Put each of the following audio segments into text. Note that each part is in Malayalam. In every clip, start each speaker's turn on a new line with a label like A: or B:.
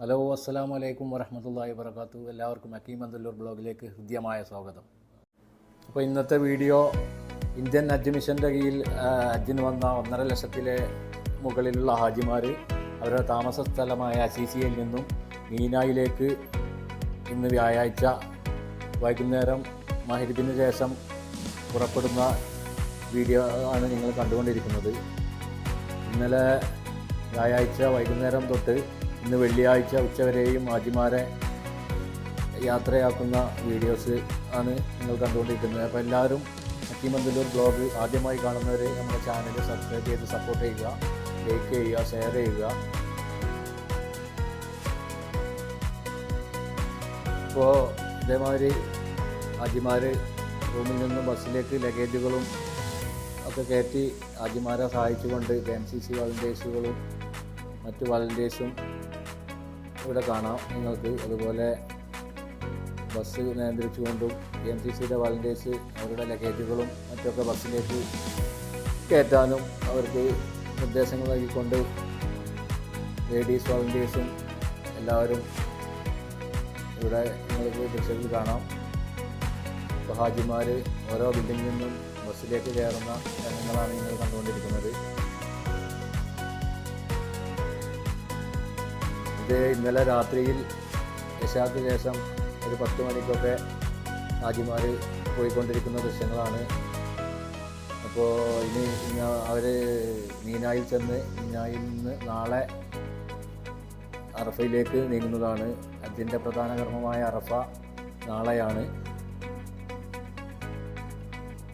A: ഹലോ അസ്സാം വലൈക്കും വറഹമത്തല്ലാഹി വർക്കാത്തു എല്ലാവർക്കും അക്കീം അന്തല്ലൂർ ബ്ലോഗിലേക്ക് ഹൃദ്യമായ സ്വാഗതം. അപ്പോൾ ഇന്നത്തെ വീഡിയോ ഇന്ത്യൻ ഹജ്ജ് മിഷന്റെ കീഴിൽ ഹജ്ജിന് വന്ന ഒന്നര ലക്ഷത്തിലെ മുകളിലുള്ള ഹാജിമാർ അവരുടെ താമസ സ്ഥലമായ അസീസിയയിൽ നിന്നും മീനായിലേക്ക് ഇന്ന് വ്യാഴാഴ്ച വൈകുന്നേരം മഹരിബിന് ശേഷം പുറപ്പെടുന്ന വീഡിയോ ആണ് നിങ്ങൾ കണ്ടുകൊണ്ടിരിക്കുന്നത്. ഇന്നലെ വ്യാഴാഴ്ച വൈകുന്നേരം തൊട്ട് ഇന്ന് വെള്ളിയാഴ്ച ഉച്ചവരെയും ആജിമാരെ യാത്രയാക്കുന്ന വീഡിയോസ് ആണ് നിങ്ങൾ കണ്ടുകൊണ്ടിരിക്കുന്നത്. അപ്പോൾ എല്ലാവരും അക്കിമന്തലൂർ ബ്ലോഗ് ആദ്യമായി കാണുന്നവർ നമ്മുടെ ചാനൽ സബ്സ്ക്രൈബ് ചെയ്ത് സപ്പോർട്ട് ചെയ്യുക ലൈക്ക് ചെയ്യുക ഷെയർ ചെയ്യുക. ഇപ്പോൾ ഇതേമാതിരി ആജിമാർ റൂമിൽ നിന്ന് ബസ്സിലേക്ക് ലഗേജുകളും ഒക്കെ കയറ്റി ആജിമാരെ സഹായിച്ചുകൊണ്ട് കെ എം സി സി വളണ്ടിയേഴ്സുകളും മറ്റ് വളണ്ടിയേഴ്സും ഇവിടെ കാണാം നിങ്ങൾക്ക്. അതുപോലെ ബസ് നിയന്ത്രിച്ചുകൊണ്ടും എം സി സിയുടെ വളണ്ടിയേഴ്സ് അവരുടെ ലഗേജുകളും മറ്റൊക്കെ ബസ്സിലേക്ക് കയറ്റാനും അവർക്ക് നിർദ്ദേശങ്ങൾ നൽകിക്കൊണ്ട് ലേഡീസ് വോളണ്ടിയേഴ്സും എല്ലാവരും ഇവിടെ നിങ്ങൾക്ക് ദൃശ്യത്തിൽ കാണാം. ഹാജിമാർ ഓരോ ബിൽഡിങ്ങിൽ നിന്നും ബസ്സിലേക്ക് കയറുന്ന രംഗങ്ങളാണ് നിങ്ങൾ കണ്ടുകൊണ്ടിരിക്കുന്നത്. ഇത് ഇന്നലെ രാത്രിയിൽ യശാക്ക് ശേഷം ഒരു പത്ത് മണിക്കൊക്കെ ഹാജിമാർ പോയിക്കൊണ്ടിരിക്കുന്ന ദൃശ്യങ്ങളാണ്. അപ്പോൾ ഇനി അവർ മീനായിൽ ചെന്ന് മീനായിൽ നിന്ന് നാളെ അറഫയിലേക്ക് നീങ്ങുന്നതാണ്. അതിന്റെ പ്രധാന കർമ്മമായ അറഫ നാളെയാണ്.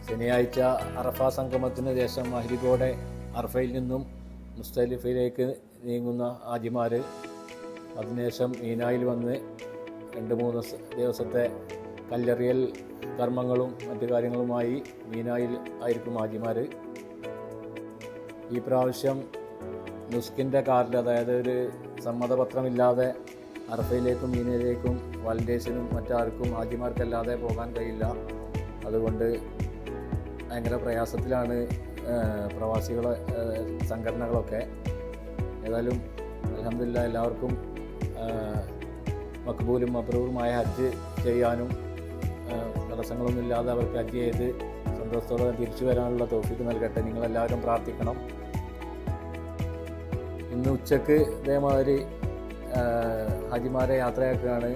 A: ശനിയാഴ്ച അറഫ സംഗമത്തിന് ശേഷം അഹരികോടെ അറഫയിൽ നിന്നും മുസ്തലിഫയിലേക്ക് നീങ്ങുന്ന ആജിമാർ അതിനുശേഷം മീനായിൽ വന്ന് രണ്ട് മൂന്ന് ദിവസത്തെ കല്ലെറിയൽ കർമ്മങ്ങളും മറ്റു കാര്യങ്ങളുമായി മീനായിൽ ആയിരിക്കും ആജിമാർ ഈ പ്രാവശ്യം നുസ്കിന്റെ കാറിൽ അതായത് ഒരു സമ്മതപത്രമില്ലാതെ അറഫയിലേക്കും മീനയിലേക്കും വാലന്റീഴ്സിനും മറ്റാർക്കും ആജിമാർക്കല്ലാതെ പോകാൻ കഴിയില്ല. അതുകൊണ്ട് ഭയങ്കര പ്രയാസത്തിലാണ് പ്രവാസികളെ സംഘടനകളൊക്കെ. ഏതായാലും അലഹമില്ല എല്ലാവർക്കും മക്ബൂലും അപ്രൂവുമായ ഹജ്ജ് ചെയ്യാനും തടസ്സങ്ങളൊന്നും തടസ്സങ്ങളൊന്നുമില്ലാതെ അവർക്ക് ഹജ്ജ് ചെയ്ത് സന്തോഷത്തോടെ തിരിച്ചു വരാനുള്ള തോഫിക്ക് നൽകട്ടെ. നിങ്ങളെല്ലാവരും പ്രാർത്ഥിക്കണം. ഇന്ന് ഉച്ചയ്ക്ക് ഇതേമാതിരി ഹാജിമാരെ യാത്രയാക്കുകയാണ്.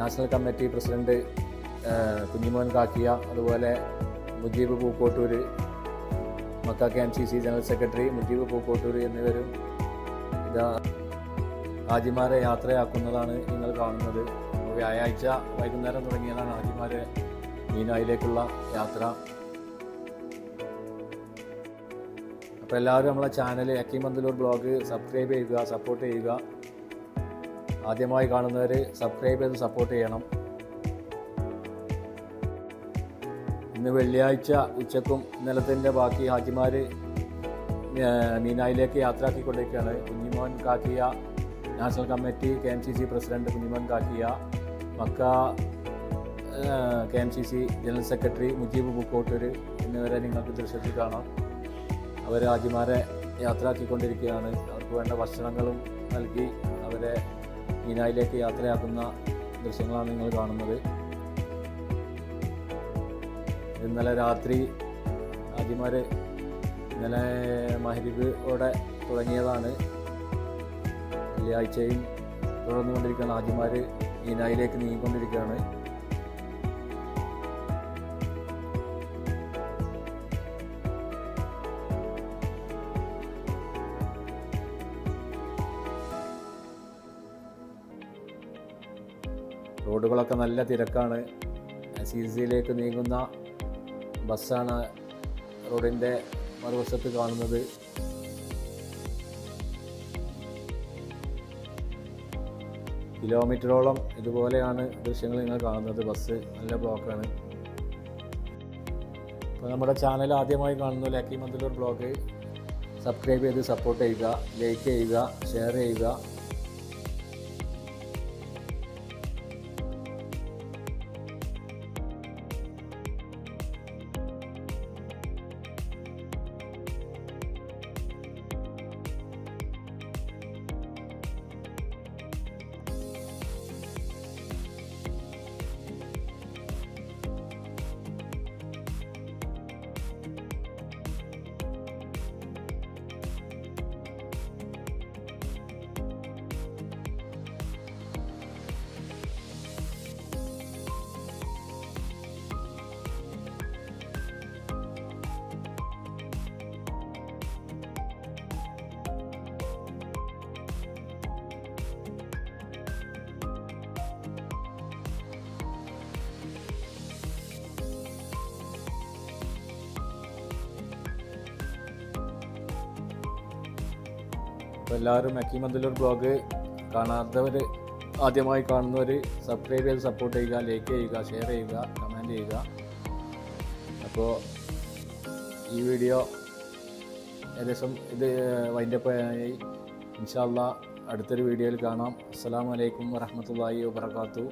A: National committee president Kunjimon Kakkiya അതുപോലെ Mujeeb Pookkottur Mecca K M C C general secretary Mujeeb Pookkottur എന്നിവരും ഇതാ ഹാജിമാരെ യാത്രയാക്കുന്നതാണ് നിങ്ങൾ കാണുന്നത്. വ്യാഴാഴ്ച വൈകുന്നേരം തുടങ്ങിയതാണ് ഹാജിമാരെ മീനായിലേക്കുള്ള യാത്ര. അപ്പോൾ എല്ലാവരും നമ്മളെ channel Hakkim Mandalur blog subscribe ചെയ്യുക സപ്പോർട്ട് ചെയ്യുക. ആദ്യമായി കാണുന്നവർ സബ്സ്ക്രൈബ് ചെയ്ത് സപ്പോർട്ട് ചെയ്യണം. ഇന്ന് വെള്ളിയാഴ്ച ഉച്ചക്കും ഇന്നലത്തിന്റെ ബാക്കി ഹാജിമാർ മീനായിലേക്ക് യാത്രയാക്കിക്കൊണ്ടിരിക്കുകയാണ്. Kunjimon Kakkiya national committee K M C C president Kunjimon Kakkiya Mecca K M C C general secretary Mujeeb Pookkottur എന്നിവരെ നിങ്ങൾക്ക് ദൃശ്യത്തിൽ കാണാം. അവർ ആജിമാരെ യാത്രയാക്കിക്കൊണ്ടിരിക്കുകയാണ്. അവർക്ക് വേണ്ട ഭക്ഷണങ്ങളും നൽകി അവരെ മീനായിലേക്ക് യാത്രയാക്കുന്ന ദൃശ്യങ്ങളാണ് നിങ്ങൾ കാണുന്നത്. ഇന്നലെ രാത്രി ആജിമാർ ഇന്നലെ മഹരിബോടെ തുടങ്ങിയതാണ്. വെള്ളിയാഴ്ചയും തുടർന്നുകൊണ്ടിരിക്കുകയാണ് ആദ്യമാർ മീനായിലേക്ക് നീങ്ങിക്കൊണ്ടിരിക്കുകയാണ്. റോഡുകളൊക്കെ നല്ല തിരക്കാണ്. സി സിയിലേക്ക് നീങ്ങുന്ന ബസ്സാണ് റോഡിന്റെ മറുവശത്ത് കാണുന്നത്. കിലോമീറ്ററോളം ഇതുപോലെയാണ് ദൃശ്യങ്ങൾ നിങ്ങൾ കാണുന്നത്. ബസ് നല്ല ബ്ലോക്കാണ്. അപ്പോൾ നമ്മുടെ ചാനൽ ആദ്യമായി കാണുന്ന ലക്കി മന്ദിലൂർ ബ്ലോഗ് സബ്സ്ക്രൈബ് ചെയ്ത് സപ്പോർട്ട് ചെയ്യുക ലൈക്ക് ചെയ്യുക ഷെയർ ചെയ്യുക. അപ്പോൾ എല്ലാവരും മക്കി മന്ദലൂർ ബ്ലോഗ് കാണാത്തവർ ആദ്യമായി കാണുന്നവർ സബ്സ്ക്രൈബ് ചെയ്ത് സപ്പോർട്ട് ചെയ്യുക ലൈക്ക് ചെയ്യുക ഷെയർ ചെയ്യുക കമന്റ് ചെയ്യുക. അപ്പോൾ ഈ വീഡിയോ ഏകദേശം ഇത് വൈൻഡപ്പായി ഇൻഷാല്ല അടുത്തൊരു വീഡിയോയിൽ കാണാം. അസ്സാം വലൈക്കും വറഹമത്തല്ലാഹി വാബർക്കാത്തു